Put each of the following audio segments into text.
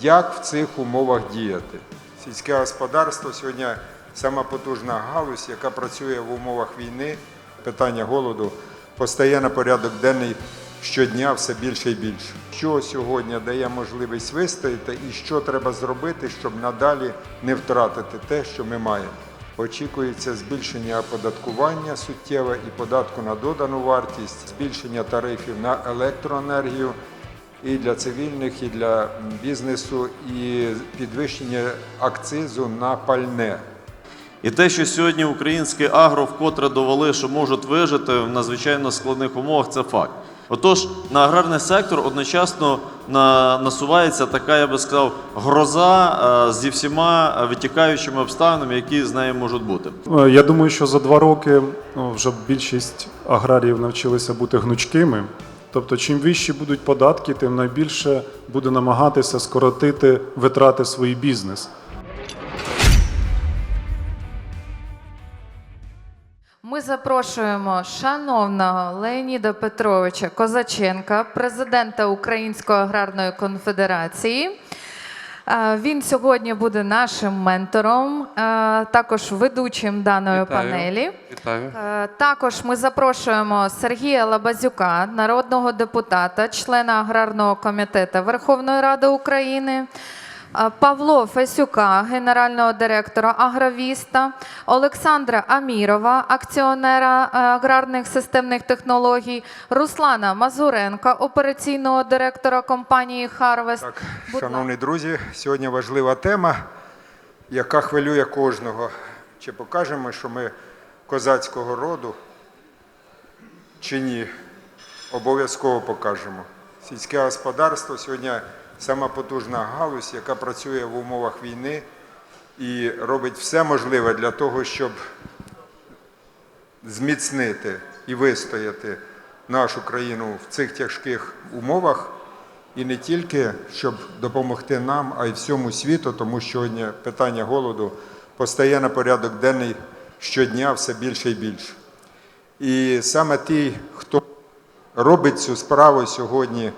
як в цих умовах діяти. Сільське господарство сьогодні сама потужна галузь, яка працює в умовах війни. Питання голоду постає на порядок денний щодня все більше і більше. Що сьогодні дає можливість вистояти і що треба зробити, щоб надалі не втратити те, що ми маємо. Очікується збільшення оподаткування суттєве і податку на додану вартість, збільшення тарифів на електроенергію і для цивільних, і для бізнесу, і підвищення акцизу на пальне. І те, що сьогодні українське агро вкотре довели, що можуть вижити в надзвичайно складних умовах, це факт. Отож, на аграрний сектор одночасно на, насувається така, я би сказав, гроза е, зі всіма витікаючими обставинами, які з нею можуть бути. Е, Я думаю, що за два роки ну, вже більшість аграріїв навчилися бути гнучкими. Тобто, чим вищі будуть податки, тим найбільше буде намагатися скоротити витрати свій бізнес. Ми запрошуємо шановного Леоніда Петровича Козаченка, президента Української аграрної конфедерації. Він сьогодні буде нашим ментором, також ведучим даної Вітаю. панелі. Вітаю. Е, Також ми запрошуємо Сергія Лабазюка, народного депутата, члена аграрного комітету Верховної Ради України. Павло Фесюка, генерального директора Агровіста, Олександра Амірова, акціонера е, аграрних системних технологій, Руслана Мазуренка, операційного директора компанії Харвест. Так, шановні друзі, сьогодні важлива тема, яка хвилює кожного. Чи покажемо, що ми козацького роду, чи ні? Обов'язково покажемо. Сільське господарство сьогодні сама потужна галузь, яка працює в умовах війни і робить все можливе для того, щоб зміцнити і вистояти нашу країну в цих тяжких умовах. І не тільки щоб допомогти нам, а й всьому світу, тому що сьогодні питання голоду постає на порядок денний щодня все більше і більше. І саме ті, хто робить цю справу сьогодні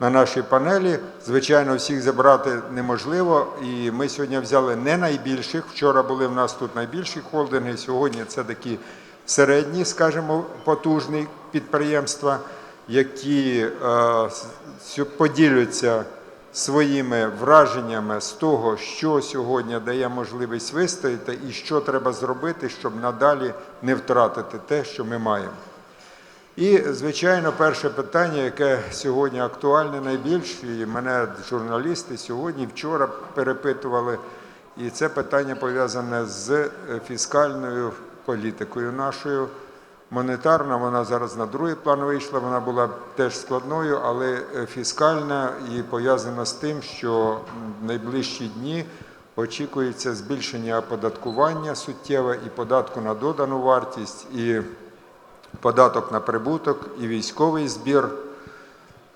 на нашій панелі, звичайно, всіх забрати неможливо. І ми сьогодні взяли не найбільших. Вчора були в нас тут найбільші холдинги. Сьогодні це такі середні, скажімо, потужні підприємства, які е, поділяться своїми враженнями з того, що сьогодні дає можливість вистояти, і що треба зробити, щоб надалі не втратити те, що ми маємо. І, звичайно, перше питання, яке сьогодні актуальне найбільше, і мене журналісти сьогодні, вчора перепитували, і це питання пов'язане з е, фіскальною політикою нашою. Монетарна, вона зараз на другий план вийшла, вона була теж складною, але е, фіскальна і пов'язана з тим, що в найближчі дні очікується збільшення оподаткування суттєве і податку на додану вартість. і податок на прибуток і військовий збір.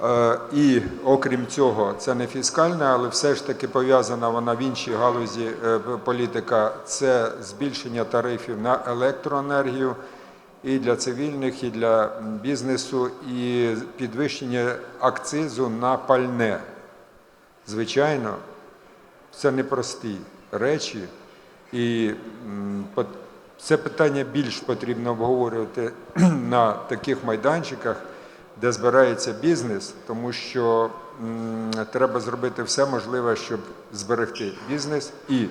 Е, І окрім цього, це не фіскальна, але все ж таки пов'язана вона в іншій галузі е, політика. Це збільшення тарифів на електроенергію і для цивільних, і для бізнесу, і підвищення акцизу на пальне. Звичайно, це непрості речі, і це питання більш потрібно обговорювати на таких майданчиках, де збирається бізнес, тому що треба зробити все можливе, щоб зберегти бізнес. І,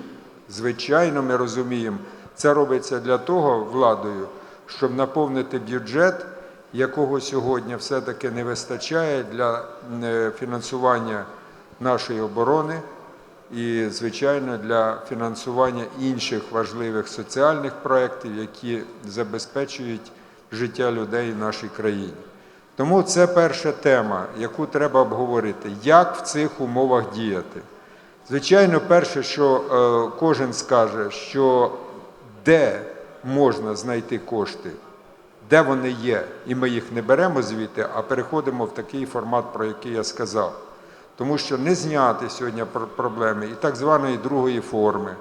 звичайно, ми розуміємо, це робиться для того владою, щоб наповнити бюджет, якого сьогодні все-таки не вистачає для е, фінансування нашої оборони і, звичайно, для фінансування інших важливих соціальних проєктів, які забезпечують життя людей в нашій країні. Тому це перша тема, яку треба обговорити, як в цих умовах діяти. Звичайно, перше, що е, кожен скаже, що де можна знайти кошти, де вони є, і ми їх не беремо звідти, а переходимо в такий формат, про який я сказав. Тому що не зняти сьогодні пр- проблеми і так званої другої форми.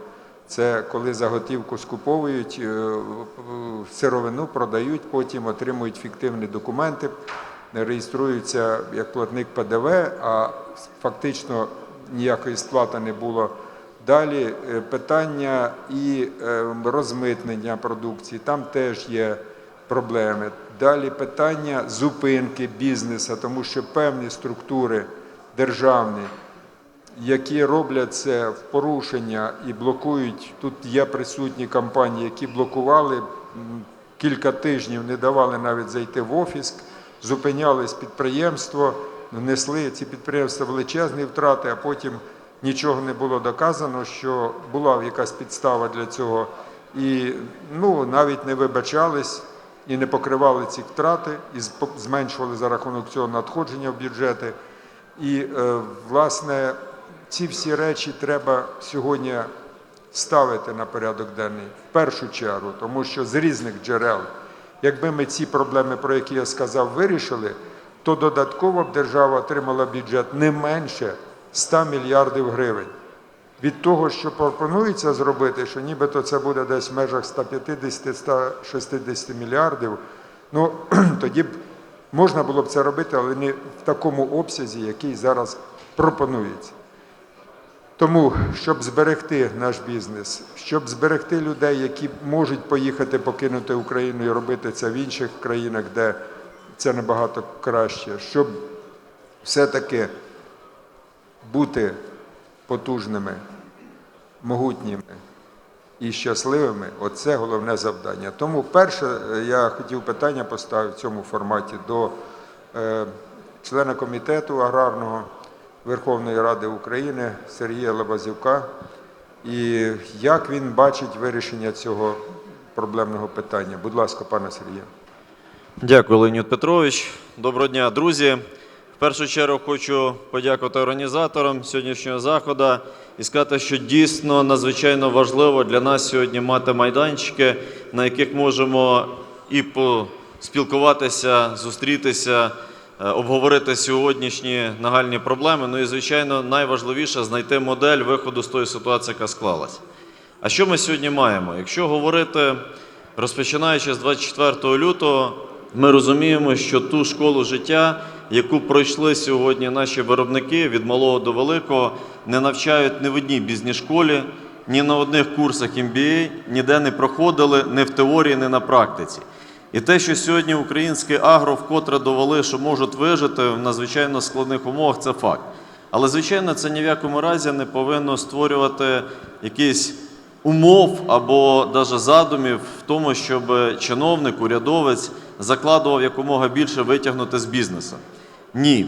Це коли заготівку скуповують, е, сировину продають, потім отримують фіктивні документи, реєструються як платник ПДВ, а фактично ніякої сплати не було. Далі е, питання і е, розмитнення продукції, там теж є проблеми. Далі питання зупинки бізнесу, тому що певні структури державні, які роблять це в порушення і блокують. Тут є присутні компанії, які блокували кілька тижнів, не давали навіть зайти в офіс, зупинялись підприємство, несли ці підприємства величезні втрати, а потім нічого не було доказано, що була якась підстава для цього. І ну, навіть не вибачались і не покривали ці втрати, і зменшували за рахунок цього надходження в бюджети. І, е, власне, ці всі речі треба сьогодні ставити на порядок денний в першу чергу, тому що з різних джерел, якби ми ці проблеми, про які я сказав, вирішили, то додатково б держава отримала бюджет не менше 100 мільярдів гривень. Від того, що пропонується зробити, що нібито це буде десь в межах 150-160 мільярдів, ну тоді б можна було б це робити, але не в такому обсязі, який зараз пропонується. Тому, щоб зберегти наш бізнес, щоб зберегти людей, які можуть поїхати покинути Україну і робити це в інших країнах, де це набагато краще, щоб все-таки бути потужними, могутніми і щасливими оце головне завдання. Тому перше е, я хотів питання поставити в цьому форматі до е, члена комітету аграрного Верховної Ради України Сергія Лабазюка. І як він бачить вирішення цього проблемного питання? Будь ласка, пане Сергію. Дякую, Леонід Петрович. Доброго дня, друзі. Першу чергу хочу подякувати організаторам сьогоднішнього заходу і сказати, що дійсно надзвичайно важливо для нас сьогодні мати майданчики, на яких можемо і поспілкуватися, зустрітися, е, обговорити сьогоднішні нагальні проблеми. Ну і звичайно, найважливіше знайти модель виходу з тої ситуації, яка склалась. А що ми сьогодні маємо? Якщо говорити, розпочинаючи з 24 лютого, ми розуміємо, що ту школу життя, яку пройшли сьогодні наші виробники від малого до великого, не навчають ні в одній бізнес-школі, ні на одних курсах MBA, ніде не проходили ні в теорії, ні на практиці. І те, що сьогодні українське агро вкотре довели, що можуть вижити в надзвичайно складних умовах, це факт. Але, звичайно, це ні в якому разі не повинно створювати якийсь умов або навіть задумів в тому, щоб чиновник, урядовець закладував якомога більше витягнути з бізнесу. Ні.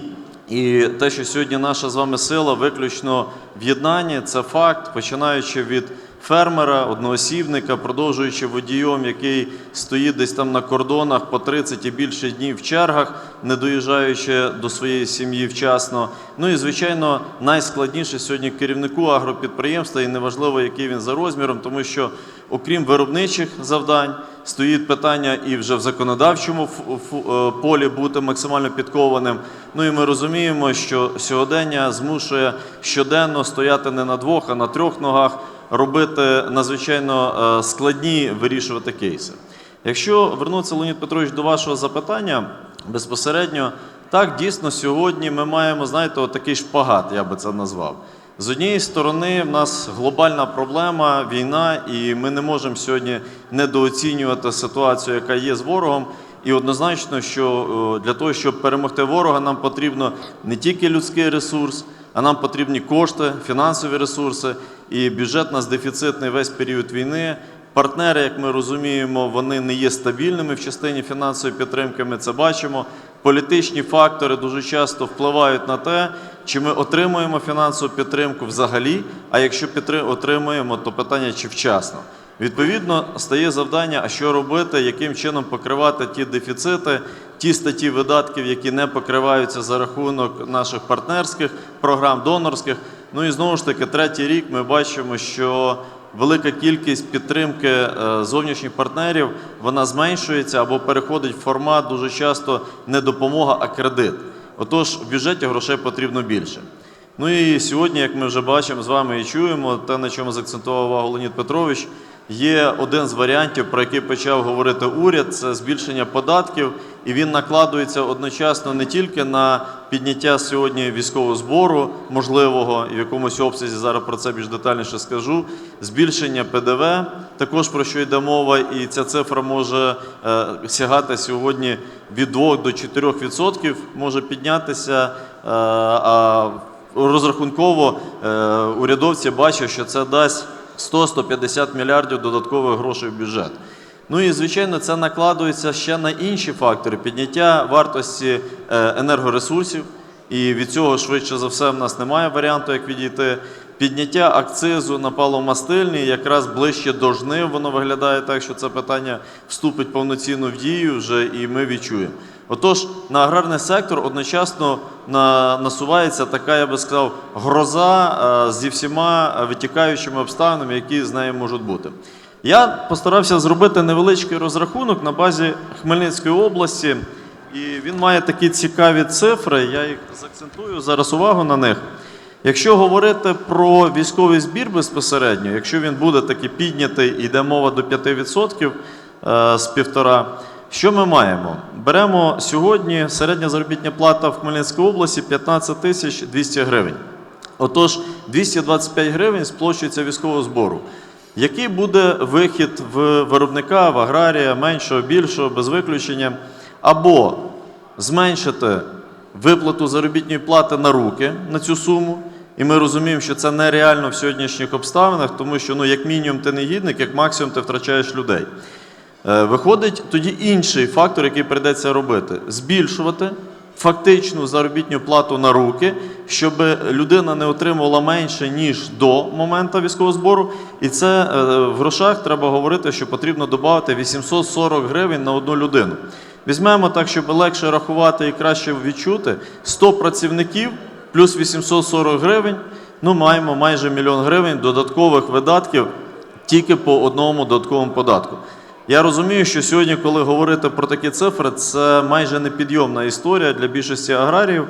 І те, що сьогодні наша з вами сила виключно в єднанні, це факт, починаючи від фермера, одноосібника, продовжуючи водієм, який стоїть десь там на кордонах по 30 і більше днів в чергах, не доїжджаючи до своєї сім'ї вчасно. Ну і звичайно, найскладніше сьогодні керівнику агропідприємства, і неважливо, який він за розміром, тому що окрім виробничих завдань, стоїть питання і вже в законодавчому е, полі бути максимально підкованим. Ну і ми розуміємо, що сьогодення змушує щоденно стояти не на двох, а на трьох ногах, робити надзвичайно е, складні вирішувати кейси. Якщо вернутися, Леонід Петрович, до вашого запитання безпосередньо, так дійсно сьогодні ми маємо, знаєте, такий шпагат, я би це назвав. З однієї сторони, в нас глобальна проблема, війна, і ми не можемо сьогодні недооцінювати ситуацію, яка є з ворогом. І однозначно, що е, для того, щоб перемогти ворога, нам потрібно не тільки людський ресурс, а нам потрібні кошти, фінансові ресурси. І бюджет нас дефіцитний весь період війни. Партнери, як ми розуміємо, вони не є стабільними в частині фінансової підтримки. Ми це бачимо. Політичні фактори дуже часто впливають на те, чи ми отримуємо фінансову підтримку взагалі. А якщо отримуємо, то питання чи вчасно. Відповідно, стає завдання, а що робити, яким чином покривати ті дефіцити, ті статті видатків, які не покриваються за рахунок наших партнерських програм, донорських. Ну і знову ж таки, третій рік ми бачимо, що велика кількість підтримки е, зовнішніх партнерів вона зменшується або переходить в формат дуже часто не допомога, а кредит. Отож, в бюджеті грошей потрібно більше. Ну і сьогодні, як ми вже бачимо з вами і чуємо, те, на чому закцентував увагу Леонід Петрович, є один з варіантів, про який почав говорити уряд, це збільшення податків, і він накладується одночасно не тільки на підняття сьогодні військового збору можливого і в якомусь обсязі зараз про це більш детальніше скажу. Збільшення ПДВ, також про що йде мова, і ця цифра може е, сягати сьогодні від 2 до 4% може піднятися. е, а розрахунково е, урядовці бачать, що це дасть 100-150 мільярдів додаткових грошей в бюджет. Ну і звичайно, це накладується ще на інші фактори підняття вартості е, енергоресурсів. І від цього швидше за все в нас немає варіанту, як відійти. Підняття акцизу на паломастильні якраз ближче до жнив, воно виглядає так, що це питання вступить повноцінно в дію вже, і ми відчуємо. Отож, на аграрний сектор одночасно насувається така, я би сказав, гроза е, зі всіма витікаючими обставинами, які з нею можуть бути. Я постарався зробити невеличкий розрахунок на базі Хмельницької області, і він має такі цікаві цифри. Я їх закцентую зараз увагу на них. Якщо говорити про військовий збір безпосередньо, якщо він буде таки піднятий йде мова до 5% е, з півтора, що ми маємо? Беремо сьогодні середня заробітня плата в Хмельницькій області 15 тисяч 200 гривень. Отож, 225 гривень сплачується військового збору. Який буде вихід в виробника, в аграрія, меншого, більшого, без виключення, або зменшити виплату заробітної плати на руки на цю суму. І ми розуміємо, що це нереально в сьогоднішніх обставинах, тому що ну, як мінімум ти не гідник, як максимум ти втрачаєш людей. Е, Виходить тоді інший фактор, який прийдеться робити: збільшувати фактичну заробітну плату на руки, щоб людина не отримувала менше, ніж до моменту військового збору. І це е, в грошах треба говорити, що потрібно додати 840 гривень на одну людину. Візьмемо так, щоб легше рахувати і краще відчути: 100 працівників плюс 840 гривень. Ну, маємо майже мільйон гривень додаткових видатків тільки по одному додатковому податку. Я розумію, що сьогодні, коли говорити про такі цифри, це майже непідйомна історія для більшості аграріїв.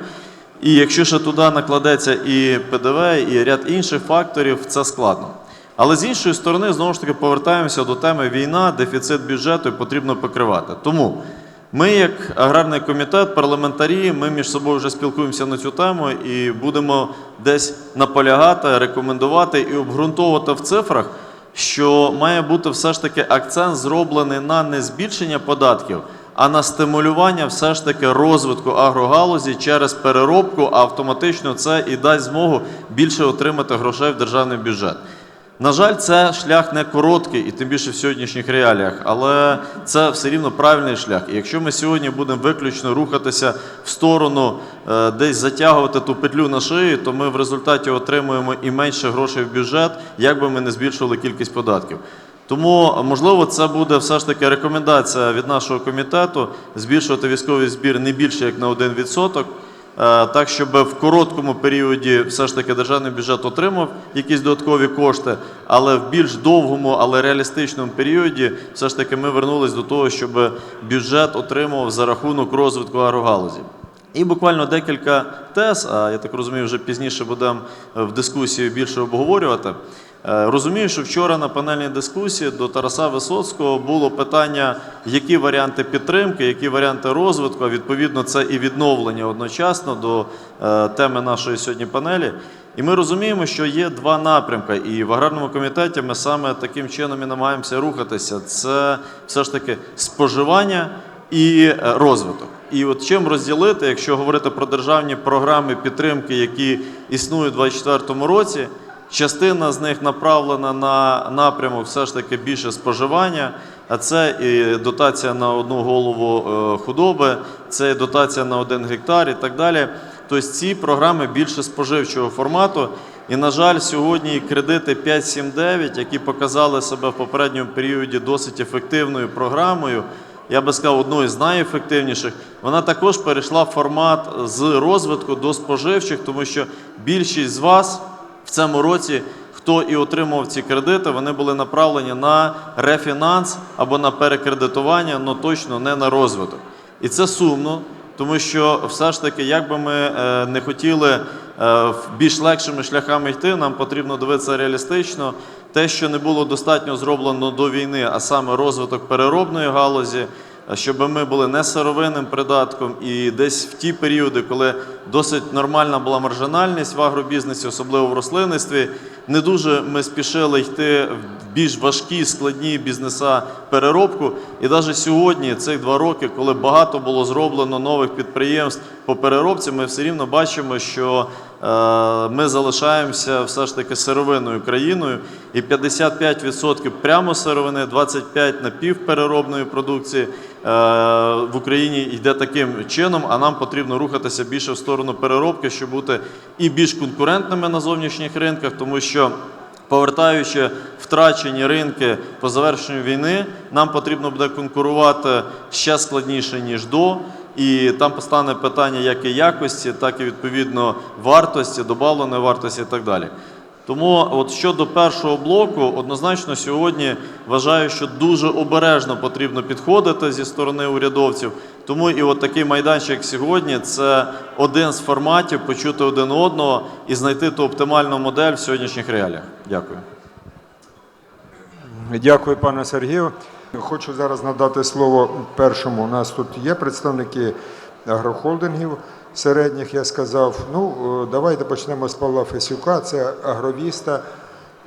І якщо ще туди накладеться і ПДВ, і ряд інших факторів, це складно. Але з іншої сторони, знову ж таки, повертаємося до теми війна, дефіцит бюджету потрібно покривати. Тому ми, як аграрний комітет, парламентарі, ми між собою вже спілкуємося на цю тему і будемо десь наполягати, рекомендувати і обґрунтовувати в цифрах, що має бути все ж таки акцент зроблений на не збільшення податків, а на стимулювання все ж таки розвитку агрогалузі через переробку, а автоматично це і дасть змогу більше отримати грошей в державний бюджет. На жаль, це шлях не короткий, і тим більше в сьогоднішніх реаліях, але це все рівно правильний шлях. І якщо ми сьогодні будемо виключно рухатися в сторону, е, десь затягувати ту петлю на шиї, то ми в результаті отримуємо і менше грошей в бюджет, як би ми не збільшували кількість податків. Тому, можливо, це буде все ж таки рекомендація від нашого комітету збільшувати військовий збір не більше як на 1%. Е, так, щоб в короткому періоді все ж таки державний бюджет отримав якісь додаткові кошти, але в більш довгому, але реалістичному періоді все ж таки ми вернулись до того, щоб бюджет отримував за рахунок розвитку агрогалузі. І буквально декілька тез, а я так розумію, вже пізніше будемо в дискусії більше обговорювати. Е, Розумію, що вчора на панельній дискусії до Тараса Висоцького було питання, які варіанти підтримки, які варіанти розвитку, відповідно це і відновлення одночасно до е, теми нашої сьогодні панелі. І ми розуміємо, що є два напрямки, і в аграрному комітеті ми саме таким чином і намагаємося рухатися. Це все ж таки споживання і е, розвиток. І от чим розділити, якщо говорити про державні програми підтримки, які існують у 2024 році. Частина з них направлена на напрямок все ж таки більше споживання, а це і дотація на одну голову е, худоби, це і дотація на один гектар і так далі. Тобто ці програми більше споживчого формату. І, на жаль, сьогодні кредити 5.7.9, які показали себе в попередньому періоді досить ефективною програмою, я би сказав, одною з найефективніших, вона також перейшла в формат з розвитку до споживчих, тому що більшість з вас в цьому році, хто і отримував ці кредити, вони були направлені на рефінанс або на перекредитування, але точно не на розвиток. І це сумно, тому що все ж таки, як би ми е, не хотіли е, більш легшими шляхами йти, нам потрібно дивитися реалістично. Те, що не було достатньо зроблено до війни, а саме розвиток переробної галузі, щоб ми були не сировинним придатком, і десь в ті періоди, коли досить нормальна була маржинальність в агробізнесі, особливо в рослинництві, не дуже ми спішили йти в більш важкі, складні бізнеса переробку. І навіть сьогодні, цих два роки, коли багато було зроблено нових підприємств по переробці, ми все рівно бачимо, що е, ми залишаємося все ж таки сировинною країною, і 55% прямо сировини, 25% напівпереробної продукції е, в Україні йде таким чином, а нам потрібно рухатися більше в сторону переробки, щоб бути і більш конкурентними на зовнішніх ринках, тому що повертаючи втрачені ринки по завершенню війни, нам потрібно буде конкурувати ще складніше ніж до. І там постане питання як і якості, так і відповідно вартості, добавленої вартості і так далі. Тому, от щодо першого блоку, однозначно сьогодні вважаю, що дуже обережно потрібно підходити зі сторони урядовців. Тому і от такий майданчик сьогодні це один з форматів почути один одного і знайти ту оптимальну модель в сьогоднішніх реаліях. Дякую. Дякую, пане Сергію. Хочу зараз надати слово першому. У нас тут є представники агрохолдингів середніх, я сказав. Ну, е, давайте почнемо з Павла Фесюка, це агровіста.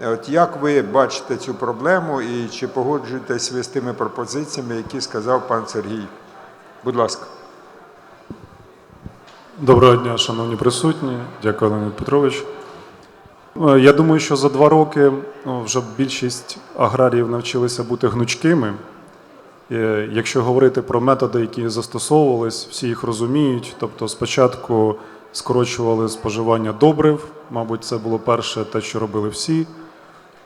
От як ви бачите цю проблему і чи погоджуєтесь ви з тими пропозиціями, які сказав пан Сергій? Будь ласка. Доброго дня, шановні присутні. Дякую, Леонід Петрович. Е, Я думаю, що за два роки ну, вже більшість аграріїв навчилися бути гнучкими. Е, Якщо говорити про методи, які застосовувались, всі їх розуміють. Тобто, спочатку скорочували споживання добрив, мабуть, це було перше те, що робили всі.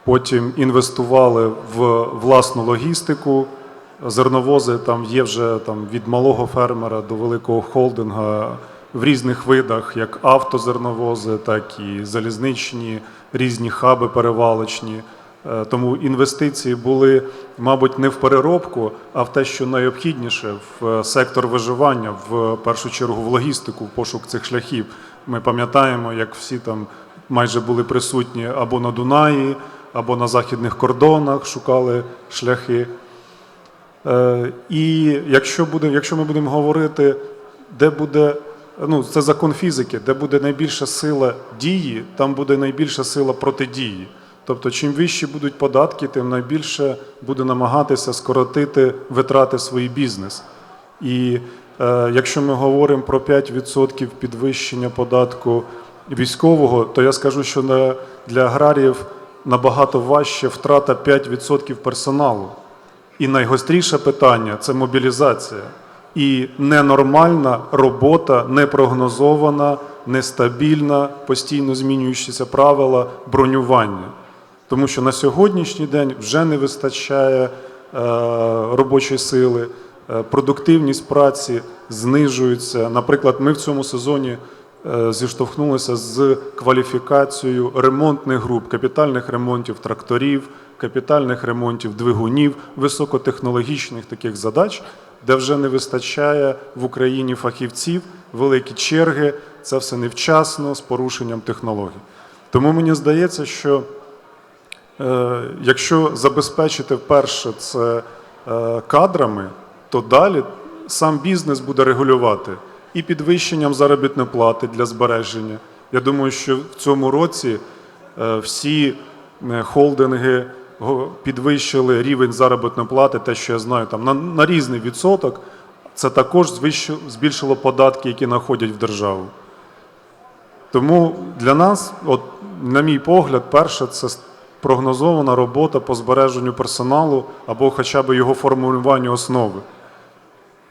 Потім інвестували в власну логістику. Зерновози там є вже там, від малого фермера до великого холдинга в різних видах, як автозерновози, так і залізничні, різні хаби перевалочні. Е, Тому інвестиції були, мабуть, не в переробку, а в те, що найобхідніше в е, сектор виживання, в першу чергу в логістику, в пошук цих шляхів. Ми пам'ятаємо, як всі там майже були присутні або на Дунаї, або на західних кордонах, шукали шляхи. Е, І якщо, буде, якщо ми будемо говорити, де буде, ну це закон фізики, де буде найбільша сила дії, там буде найбільша сила протидії. Тобто, чим вищі будуть податки, тим найбільше буде намагатися скоротити витрати свій бізнес. І е, якщо ми говоримо про 5% підвищення податку військового, то я скажу, що на, для аграріїв набагато важче втрата 5% персоналу. І найгостріше питання це мобілізація. І ненормальна робота, непрогнозована, нестабільна, постійно змінюючіся правила бронювання. Тому що на сьогоднішній день вже не вистачає е, робочої сили, е, продуктивність праці знижується. Наприклад, ми в цьому сезоні е, зіштовхнулися з кваліфікацією ремонтних груп, капітальних ремонтів тракторів, капітальних ремонтів двигунів, високотехнологічних таких задач, де вже не вистачає в Україні фахівців, великі черги, це все невчасно з порушенням технологій. Тому мені здається, що Якщо забезпечити вперше це е, кадрами, то далі сам бізнес буде регулювати і підвищенням заробітної плати для збереження. Я думаю, що в цьому році е, всі е, холдинги підвищили рівень заробітної плати, те, що я знаю, там на, на різний відсоток. Це також збільшило податки, які находять в державу. Тому для нас, от, на мій погляд, перше це прогнозована робота по збереженню персоналу або хоча б його формулюванню основи.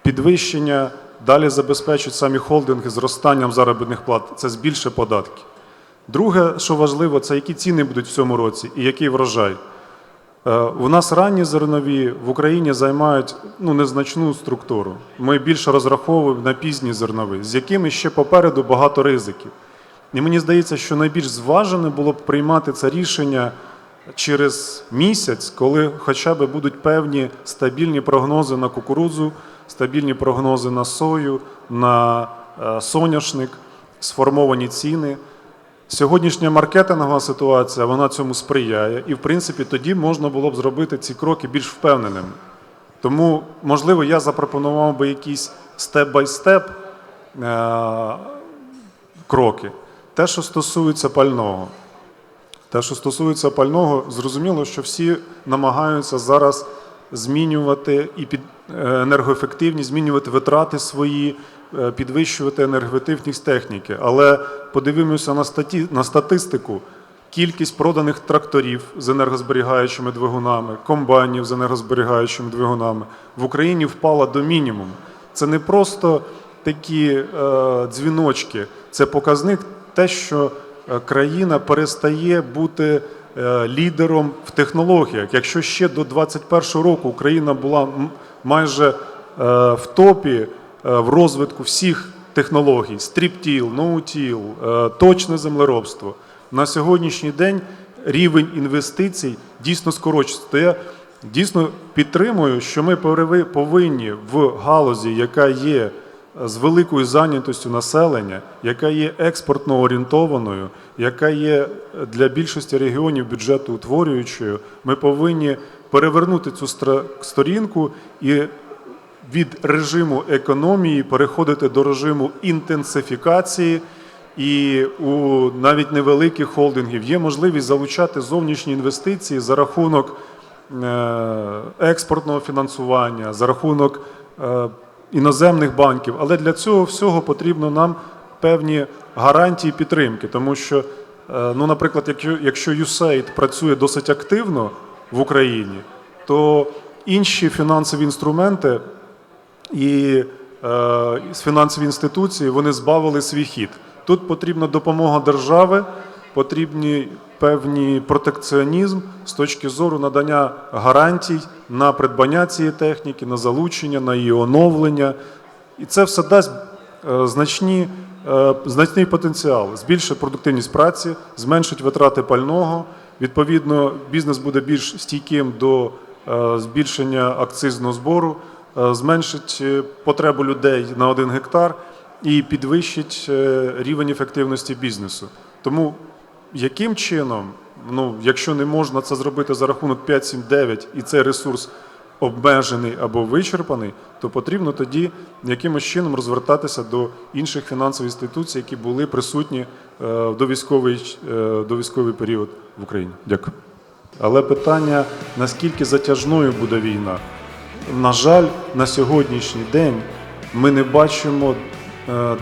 Підвищення далі забезпечують самі холдинги зростанням заробітних плат. Це збільшить податки. Друге, що важливо, це які ціни будуть в цьому році і який врожай. Е, У нас ранні зернові в Україні займають ну, незначну структуру. Ми більше розраховуємо на пізні зернові, з якими ще попереду багато ризиків. І мені здається, що найбільш зважене було б приймати це рішення через місяць, коли хоча б будуть певні стабільні прогнози на кукурудзу, стабільні прогнози на сою, на е, соняшник, сформовані ціни. Сьогоднішня маркетингова ситуація вона цьому сприяє, і в принципі тоді можна було б зробити ці кроки більш впевненими. Тому, можливо, я запропонував би якісь степ-бай-степ е- кроки. Те, що стосується пального. Те, що стосується пального, зрозуміло, що всі намагаються зараз змінювати і під е, енергоефективність, змінювати витрати свої, е, підвищувати енергоефективність техніки. Але подивимося на, статі, на статистику. Кількість проданих тракторів з енергозберігаючими двигунами, комбайнів з енергозберігаючими двигунами в Україні впала до мінімуму. Це не просто такі е, дзвіночки, це показник те, що країна перестає бути е, лідером в технологіях. Якщо ще до 2021 року Україна була майже е, в топі е, в розвитку всіх технологій: стріптіл, ноутіл, е, точне землеробство. На сьогоднішній день рівень інвестицій дійсно скорочується. Я дійсно підтримую, що ми повинні в галузі, яка є з великою зайнятостю населення, яка є експортно орієнтованою, яка є для більшості регіонів бюджетоутворюючою, ми повинні перевернути цю сторінку і від режиму економії переходити до режиму інтенсифікації. І у навіть невеликих холдингів є можливість залучати зовнішні інвестиції за рахунок е, експортного фінансування, за рахунок е, іноземних банків. Але для цього всього потрібно нам певні гарантії підтримки, тому що, е, ну, наприклад, якщо, якщо USAID працює досить активно в Україні, то інші фінансові інструменти і е, фінансові інституції вони збавили свій хід. Тут потрібна допомога держави, потрібні певні протекціонізм з точки зору надання гарантій на придбання цієї техніки, на залучення, на її оновлення. І це все дасть е, значні, е, значний потенціал, збільшить продуктивність праці, зменшить витрати пального. Відповідно, бізнес буде більш стійким до е, збільшення акцизного збору, зменшить потребу людей на один гектар і підвищить рівень ефективності бізнесу. Тому яким чином, ну, якщо не можна це зробити за рахунок 5, 7, 9 і цей ресурс обмежений або вичерпаний, то потрібно тоді якимось чином розвертатися до інших фінансових інституцій, які були присутні е, в довійськовий, е, довійськовий період в Україні. Дякую. Але питання, наскільки затяжною буде війна? На жаль, на сьогоднішній день ми не бачимо е,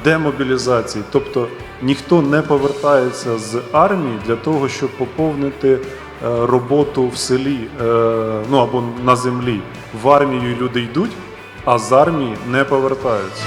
демобілізації, тобто ніхто не повертається з армії для того, щоб поповнити е, роботу в селі е, ну або на землі. В армію люди йдуть, а з армії не повертаються.